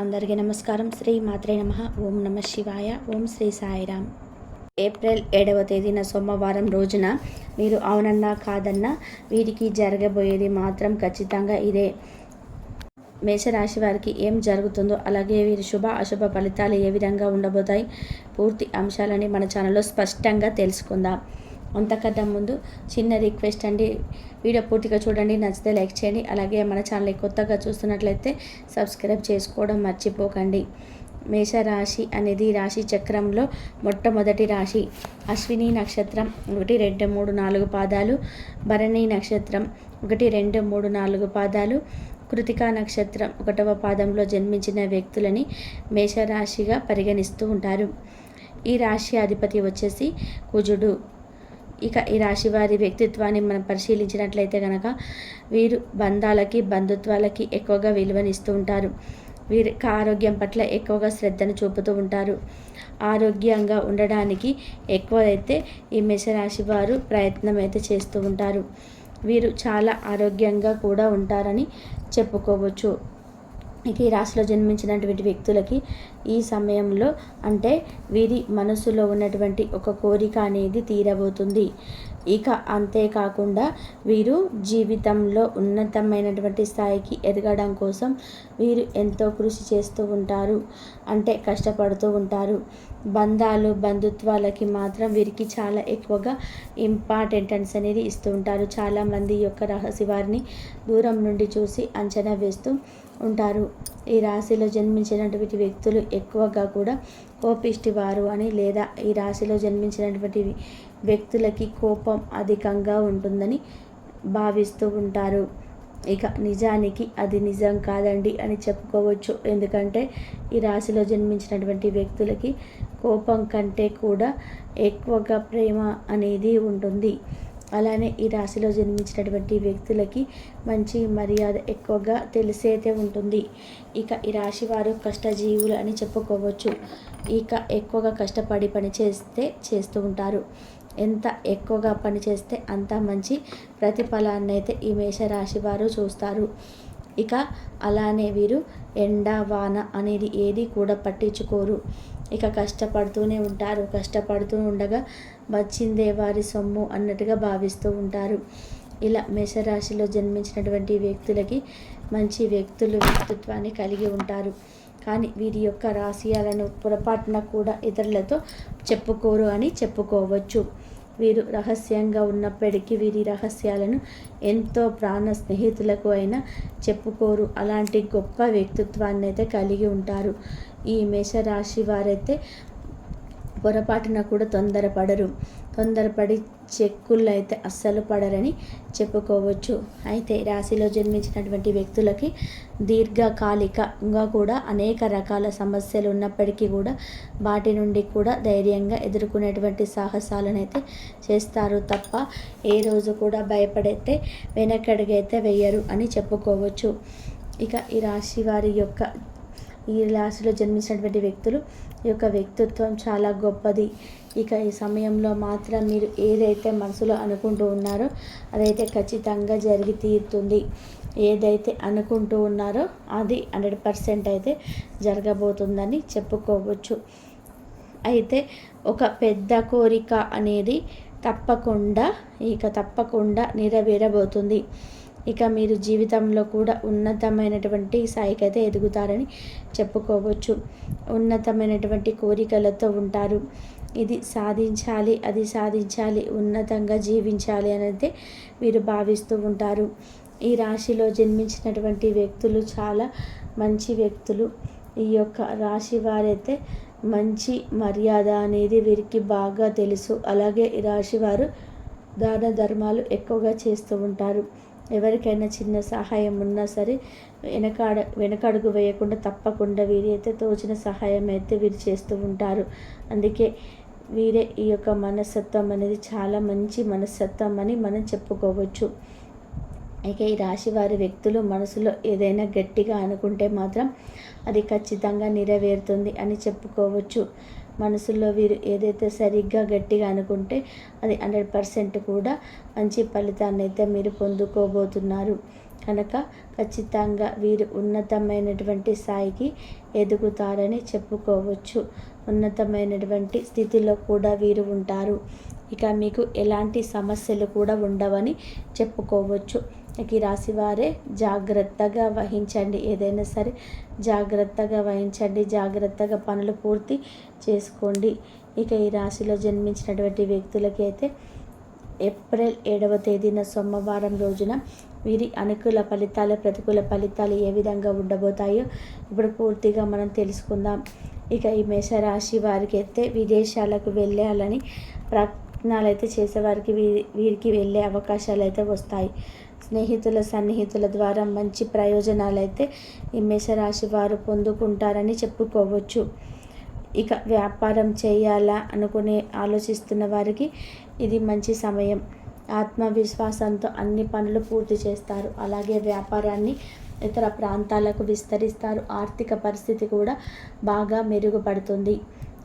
అందరికీ నమస్కారం. శ్రీ మాత్రే నమ. ఓం నమ శివాయ. ఓం శ్రీ సాయిరామ్. ఏప్రిల్ ఏడవ తేదీన సోమవారం రోజున మీరు అవునన్నా కాదన్నా వీరికి జరగబోయేది మాత్రం ఖచ్చితంగా ఇదే. మేషరాశి వారికి ఏం జరుగుతుందో అలాగే వీరి శుభ అశుభ ఫలితాలు ఏ విధంగా ఉండబోతాయి పూర్తి అంశాలని మన ఛానల్లో స్పష్టంగా తెలుసుకుందాం. అంతకన్నా ముందు చిన్న రిక్వెస్ట్ అండి. వీడియో పూర్తిగా చూడండి నచ్చితే లైక్ చేయండి. అలాగే మన ఛానల్ కొత్తగా చూస్తున్నట్లయితే సబ్స్క్రైబ్ చేసుకోవడం మర్చిపోకండి. మేషరాశి అనేది రాశి చక్రంలో మొట్టమొదటి రాశి. అశ్విని నక్షత్రం ఒకటి రెండు మూడు నాలుగు పాదాలు. భరణి నక్షత్రం ఒకటి రెండు మూడు నాలుగు పాదాలు. కృతికా నక్షత్రం ఒకటవ పాదంలో జన్మించిన వ్యక్తులని మేషరాశిగా పరిగణిస్తూ ఉంటారు. ఈ రాశి అధిపతి వచ్చేసి కుజుడు. ఇక ఈ రాశి వారి వ్యక్తిత్వాన్ని మనం పరిశీలించినట్లయితే కనుక వీరు బంధాలకి బంధుత్వాలకి ఎక్కువగా విలువనిస్తూ ఉంటారు. వీరికి ఆరోగ్యం పట్ల ఎక్కువగా శ్రద్ధను చూపుతూ ఉంటారు. ఆరోగ్యంగా ఉండడానికి ఎక్కువ అయితే ఈ మేషరాశి వారు ప్రయత్నం అయితే చేస్తూ ఉంటారు. వీరు చాలా ఆరోగ్యంగా కూడా ఉంటారని చెప్పుకోవచ్చు. ఈ రాశిలో జన్మించినటువంటి వ్యక్తులకి ఈ సమయంలో అంటే వీరి మనసులో ఉన్నటువంటి ఒక కోరిక అనేది తీరబోతుంది. ఇక అంతేకాకుండా వీరు జీవితంలో ఉన్నతమైనటువంటి స్థాయికి ఎదగడం కోసం వీరు ఎంతో కృషి చేస్తూ ఉంటారు. అంటే కష్టపడుతూ ఉంటారు. బంధాలు బంధుత్వాలకి మాత్రం వీరికి చాలా ఎక్కువగా ఇంపార్టెంటెన్స్ అనేది ఇస్తూ ఉంటారు. చాలామంది యొక్క రహస్య వారిని దూరం నుండి చూసి అంచనా వేస్తూ ఉంటారు. ఈ రాశిలో జన్మించినటువంటి వ్యక్తులు ఎక్కువగా కూడా కోపిష్టి వారు అని లేదా ఈ రాశిలో జన్మించినటువంటి వ్యక్తులకి కోపం అధికంగా ఉంటుందని భావిస్తూ ఉంటారు. ఇక నిజానికి అది నిజం కాదండి అని చెప్పుకోవచ్చు. ఎందుకంటే ఈ రాశిలో జన్మించినటువంటి వ్యక్తులకి కోపం కంటే కూడా ఎక్కువగా ప్రేమ అనేది ఉంటుంది. అలానే ఈ రాశిలో జన్మించినటువంటి వ్యక్తులకి మంచి మర్యాద ఎక్కువగా తెలిసైతే ఉంటుంది. ఇక ఈ రాశి వారు కష్టజీవులు అని చెప్పుకోవచ్చు. ఇక ఎక్కువగా కష్టపడి పని చేస్తే చేస్తూ ఉంటారు. ఎంత ఎక్కువగా పని చేస్తే అంత మంచి ప్రతిఫలాన్ని అయితే ఈ మేషరాశి వారు చూస్తారు. ఇక అలానే వీరు ఎండ వాన అనేది ఏది కూడా పట్టించుకోరు. ఇక కష్టపడుతూనే ఉంటారు. కష్టపడుతూ ఉండగా వచ్చిందే వారి సొమ్ము అన్నట్టుగా భావిస్తూ ఉంటారు. ఇలా మేషరాశిలో జన్మించినటువంటి వ్యక్తులకి మంచి వ్యక్తులు వ్యక్తిత్వాన్ని కలిగి ఉంటారు. కానీ వీరి యొక్క రహస్యాలను పొరపాటున కూడా ఇతరులతో చెప్పుకోరు అని చెప్పుకోవచ్చు. వీరు రహస్యంగా ఉన్నప్పటికీ వీరి రహస్యాలను ఎంతో ప్రాణ స్నేహితులకు అయినా చెప్పుకోరు. అలాంటి గొప్ప వ్యక్తిత్వాన్ని అయితే కలిగి ఉంటారు. ఈ మేషరాశి వారైతే పొరపాటున కూడా తొందరపడరు. తొందరపడి చెక్కుళ్ళు అయితే అస్సలు పడరని చెప్పుకోవచ్చు. అయితే రాశిలో జన్మించినటువంటి వ్యక్తులకి దీర్ఘకాలికంగా కూడా అనేక రకాల సమస్యలు ఉన్నప్పటికీ కూడా వాటి నుండి కూడా ధైర్యంగా ఎదుర్కొనేటువంటి సాహసాలను అయితే చేస్తారు తప్ప ఏ రోజు కూడా భయపడైతే వెనకడిగైతే వెయ్యరు అని చెప్పుకోవచ్చు. ఇక ఈ రాశి వారి యొక్క ఈ రాశిలో జన్మించినటువంటి వ్యక్తులు ఈ యొక్క వ్యక్తిత్వం చాలా గొప్పది. ఇక ఈ సమయంలో మాత్రం మీరు ఏదైతే మనసులో అనుకుంటూ ఉన్నారో అదైతే ఖచ్చితంగా జరిగి తీరుతుంది. ఏదైతే అనుకుంటూ ఉన్నారో అది హండ్రెడ్ పర్సెంట్ అయితే జరగబోతుందని చెప్పుకోవచ్చు. అయితే ఒక పెద్ద కోరిక అనేది తప్పకుండా ఇక తప్పకుండా నెరవేరబోతుంది. ఇక మీరు జీవితంలో కూడా ఉన్నతమైనటువంటి స్థాయికి అయితే ఎదుగుతారని చెప్పుకోవచ్చు. ఉన్నతమైనటువంటి కోరికలతో ఉంటారు. ఇది సాధించాలి అది సాధించాలి ఉన్నతంగా జీవించాలి అనేది వీరు భావిస్తూ ఉంటారు. ఈ రాశిలో జన్మించినటువంటి వ్యక్తులు చాలా మంచి వ్యక్తులు. ఈ యొక్క రాశి వారైతే మంచి మర్యాద అనేది వీరికి బాగా తెలుసు. అలాగే ఈ రాశి వారు దాన ధర్మాలు ఎక్కువగా చేస్తూ ఉంటారు. ఎవరికైనా చిన్న సహాయం ఉన్నా సరే వెనకాడ వెనకడుగు వేయకుండా తప్పకుండా వీరైతే తోచిన సహాయం అయితే వీరు చేస్తూ ఉంటారు. అందుకే వీరే ఈ యొక్క మనస్తత్వం అనేది చాలా మంచి మనస్తత్వం అని మనం చెప్పుకోవచ్చు. ఇక ఈ రాశి వారి వ్యక్తులు మనసులో ఏదైనా గట్టిగా అనుకుంటే మాత్రం అది ఖచ్చితంగా నెరవేరుతుంది అని చెప్పుకోవచ్చు. మనసులో వీరు ఏదైతే సరిగ్గా గట్టిగా అనుకుంటే అది హండ్రెడ్ పర్సెంట్ కూడా మంచి ఫలితాన్ని అయితే మీరు పొందుకోబోతున్నారు. కనుక ఖచ్చితంగా వీరు ఉన్నతమైనటువంటి స్థాయికి ఎదుగుతారని చెప్పుకోవచ్చు. ఉన్నతమైనటువంటి స్థితిలో కూడా వీరు ఉంటారు. ఇక మీకు ఎలాంటి సమస్యలు కూడా ఉండవని చెప్పుకోవచ్చు. ఇక ఈ రాశి వారే జాగ్రత్తగా వహించండి. ఏదైనా సరే జాగ్రత్తగా వహించండి. జాగ్రత్తగా పనులు పూర్తి చేసుకోండి. ఇక ఈ రాశిలో జన్మించినటువంటి వ్యక్తులకి అయితే ఏప్రిల్ ఏడవ తేదీన సోమవారం రోజున వీరి అనుకూల ఫలితాలు ప్రతికూల ఫలితాలు ఏ విధంగా ఉండబోతాయో ఇప్పుడు పూర్తిగా మనం తెలుసుకుందాం. ఇక ఈ మేషరాశి వారికి అయితే విదేశాలకు వెళ్ళాలని ప్రయత్నాలు అయితే చేసేవారికి వీరి వీరికి వెళ్ళే అవకాశాలు అయితే వస్తాయి. స్నేహితుల సన్నిహితుల ద్వారా మంచి ప్రయోజనాలు అయితే ఈ మేషరాశి వారు పొందుకుంటారని చెప్పుకోవచ్చు. ఇక వ్యాపారం చేయాలా అనుకునే ఆలోచిస్తున్న వారికి ఇది మంచి సమయం. ఆత్మవిశ్వాసంతో అన్ని పనులు పూర్తి చేస్తారు. అలాగే వ్యాపారాన్ని ఇతర ప్రాంతాలకు విస్తరిస్తారు. ఆర్థిక పరిస్థితి కూడా బాగా మెరుగుపడుతుంది.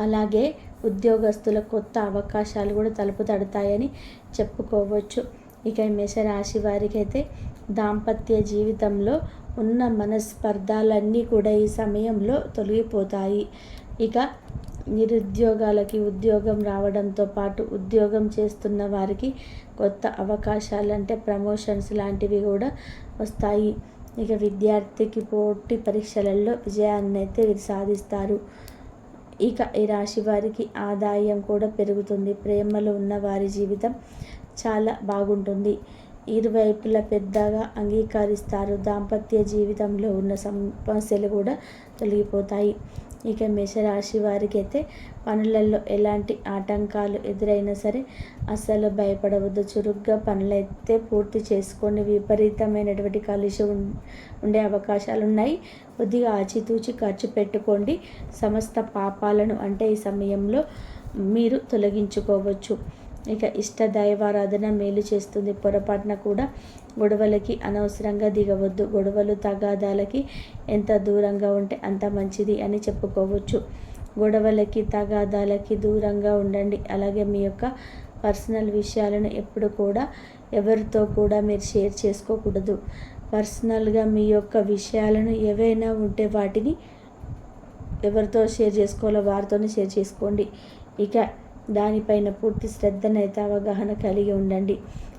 అలాగే ఉద్యోగస్తుల కొత్త అవకాశాలు కూడా తలుపు తడతాయని చెప్పుకోవచ్చు. ఇక మేషరాశి వారికి అయితే దాంపత్య జీవితంలో ఉన్న మనస్పర్ధాలన్నీ కూడా ఈ సమయంలో తొలగిపోతాయి. ఇక నిరుద్యోగాలకి ఉద్యోగం రావడంతో పాటు ఉద్యోగం చేస్తున్న వారికి కొత్త అవకాశాలు అంటే ప్రమోషన్స్ లాంటివి కూడా వస్తాయి. ఇక విద్యార్థికి పోటీ పరీక్షలలో విజయాన్ని అయితే వీరు సాధిస్తారు. ఇక ఈ రాశి వారికి ఆదాయం కూడా పెరుగుతుంది. ప్రేమలో ఉన్న వారి జీవితం చాలా బాగుంటుంది. ఇరువైపులా పెద్దగా అంగీకరిస్తారు. దాంపత్య జీవితంలో ఉన్న సమస్యలు కూడా తొలగిపోతాయి. ఇక మేషరాశి వారికి అయితే పనులలో ఎలాంటి ఆటంకాలు ఎదురైనా సరే అస్సలు భయపడవద్దు. చురుగ్గా పనులైతే పూర్తి చేసుకొని విపరీతమైనటువంటి కాలుష్యం ఉండే అవకాశాలు ఉన్నాయి కొద్దిగా ఆచితూచి ఖర్చు పెట్టుకోండి. సమస్త పాపాలను అంటే ఈ సమయంలో మీరు తొలగించుకోవచ్చు. ఇక ఇష్ట దైవారాధన మేలు చేస్తుంది. పొరపాటున కూడా గొడవలకి అనవసరంగా దిగవద్దు. గొడవలు తగాదాలకి ఎంత దూరంగా ఉంటే అంత మంచిది అని చెప్పుకోవచ్చు. గొడవలకి తగాదాలకి దూరంగా ఉండండి. అలాగే మీ యొక్క పర్సనల్ విషయాలను ఎప్పుడు కూడా ఎవరితో కూడా మీరు షేర్ చేసుకోకూడదు. పర్సనల్గా మీ యొక్క విషయాలను ఏవైనా ఉంటే వాటిని ఎవరితో షేర్ చేసుకోవాలో వారితోనే షేర్ చేసుకోండి. ఇక దానిపైన పూర్తి శ్రద్ధనైతే అవగాహన కలిగి ఉండండి.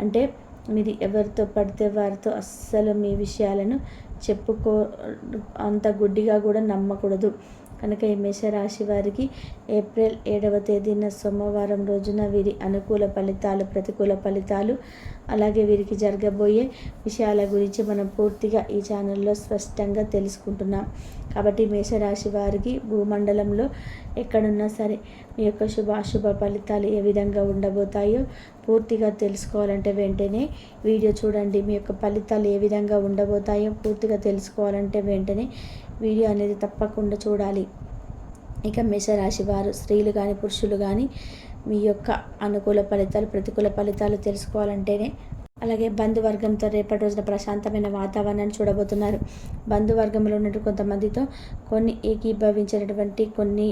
అంటే మీరు ఎవరితో పడితే వారితో అస్సలు మీ విషయాలను చెప్పుకో అంత గుడ్డిగా కూడా నమ్మకూడదు. కనుక ఈ మేషరాశి వారికి ఏప్రిల్ ఏడవ తేదీన సోమవారం రోజున వీరి అనుకూల ఫలితాలు ప్రతికూల ఫలితాలు అలాగే వీరికి జరగబోయే విషయాల గురించి మనం పూర్తిగా ఈ ఛానల్లో స్పష్టంగా తెలుసుకుంటున్నాం. కాబట్టి మేషరాశి వారికి భూమండలంలో ఎక్కడున్నా సరే మీ యొక్క శుభాశుభ ఫలితాలు ఏ విధంగా ఉండబోతాయో పూర్తిగా తెలుసుకోవాలంటే వెంటనే వీడియో చూడండి. మీ యొక్క ఫలితాలు ఏ విధంగా ఉండబోతాయో పూర్తిగా తెలుసుకోవాలంటే వెంటనే వీడియో అనేది తప్పకుండా చూడాలి. ఇక మేషరాశి వారు స్త్రీలు కానీ పురుషులు కానీ మీ యొక్క అనుకూల ఫలితాలు ప్రతికూల ఫలితాలు తెలుసుకోవాలంటేనే అలాగే బంధువర్గంతో రేపటి రోజున ప్రశాంతమైన వాతావరణాన్ని చూడబోతున్నారు. బంధువర్గంలో ఉన్నట్టు కొంతమందితో కొన్ని ఏకీభవించినటువంటి కొన్ని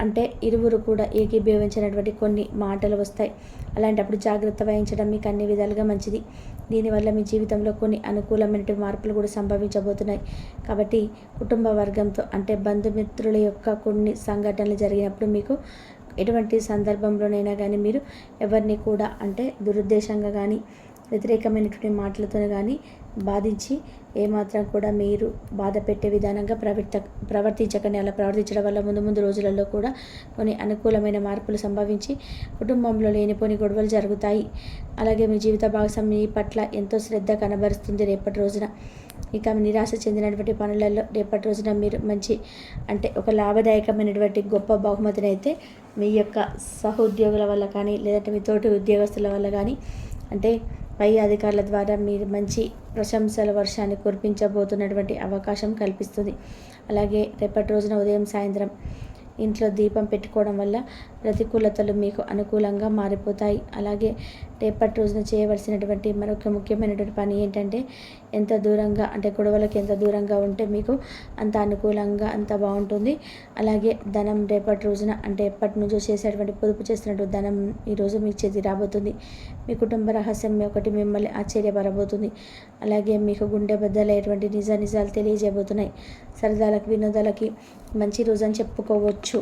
అంటే ఇరువురు కూడా ఏకీభవించినటువంటి కొన్ని మాటలు వస్తాయి. అలాంటప్పుడు జాగ్రత్త వహించడం మీకు అన్ని విధాలుగా మంచిది. దీనివల్ల మీ జీవితంలో కొన్ని అనుకూలమైన మార్పులు కూడా సంభవించబోతున్నాయి. కాబట్టి కుటుంబ వర్గంతో అంటే బంధుమిత్రుల యొక్క కొన్ని సంఘటనలు జరిగినప్పుడు మీకు ఎటువంటి సందర్భంలోనైనా కానీ మీరు ఎవరిని కూడా అంటే దురుద్దేశంగా కానీ వ్యతిరేకమైనటువంటి మాటలతో కానీ బాధించి ఏమాత్రం కూడా మీరు బాధ పెట్టే విధానంగా ప్రవర్త ప్రవర్తించకండి. అలా ప్రవర్తించడం వల్ల ముందు ముందు రోజులలో కూడా కొన్ని అనుకూలమైన మార్పులు సంభవించి కుటుంబంలో లేనిపోని గొడవలు జరుగుతాయి. అలాగే మీ జీవిత భాగస్వామి పట్ల ఎంతో శ్రద్ధ కనబరుస్తుంది రేపటి రోజున. ఇక నిరాశ చెందినటువంటి పనులలో రేపటి రోజున మీరు మంచి అంటే ఒక లాభదాయకమైనటువంటి గొప్ప బహుమతిని అయితే మీ యొక్క సహోద్యోగుల వల్ల కానీ లేదంటే మీ తోటి ఉద్యోగస్తుల వల్ల కానీ అంటే పై అధికారుల ద్వారా మీరు మంచి ప్రశంసల వర్షాన్ని కురిపించబోతున్నటువంటి అవకాశం కల్పిస్తుంది. అలాగే రేపటి రోజున ఉదయం సాయంత్రం ఇంట్లో దీపం పెట్టుకోవడం వల్ల ప్రతికూలతలు మీకు అనుకూలంగా మారిపోతాయి. అలాగే రేపటి రోజున చేయవలసినటువంటి మరొక ముఖ్యమైనటువంటి పని ఏంటంటే ఎంత దూరంగా అంటే గొడవలకు ఎంత దూరంగా ఉంటే మీకు అంత అనుకూలంగా అంత బాగుంటుంది. అలాగే ధనం రేపటి రోజున అంటే ఎప్పటి నుంచో చేసేటువంటి పొదుపు చేసినట్టు ధనం ఈరోజు మీ చేతి రాబోతుంది. మీ కుటుంబ రహస్యం ఒకటి మిమ్మల్ని ఆశ్చర్యపరబోతుంది. అలాగే మీకు గుండె బద్దలైనటువంటి నిజ నిజాలు తెలియజేయబోతున్నాయి. సరదాలకు వినోదాలకి మంచి రోజు అని చెప్పుకోవచ్చు.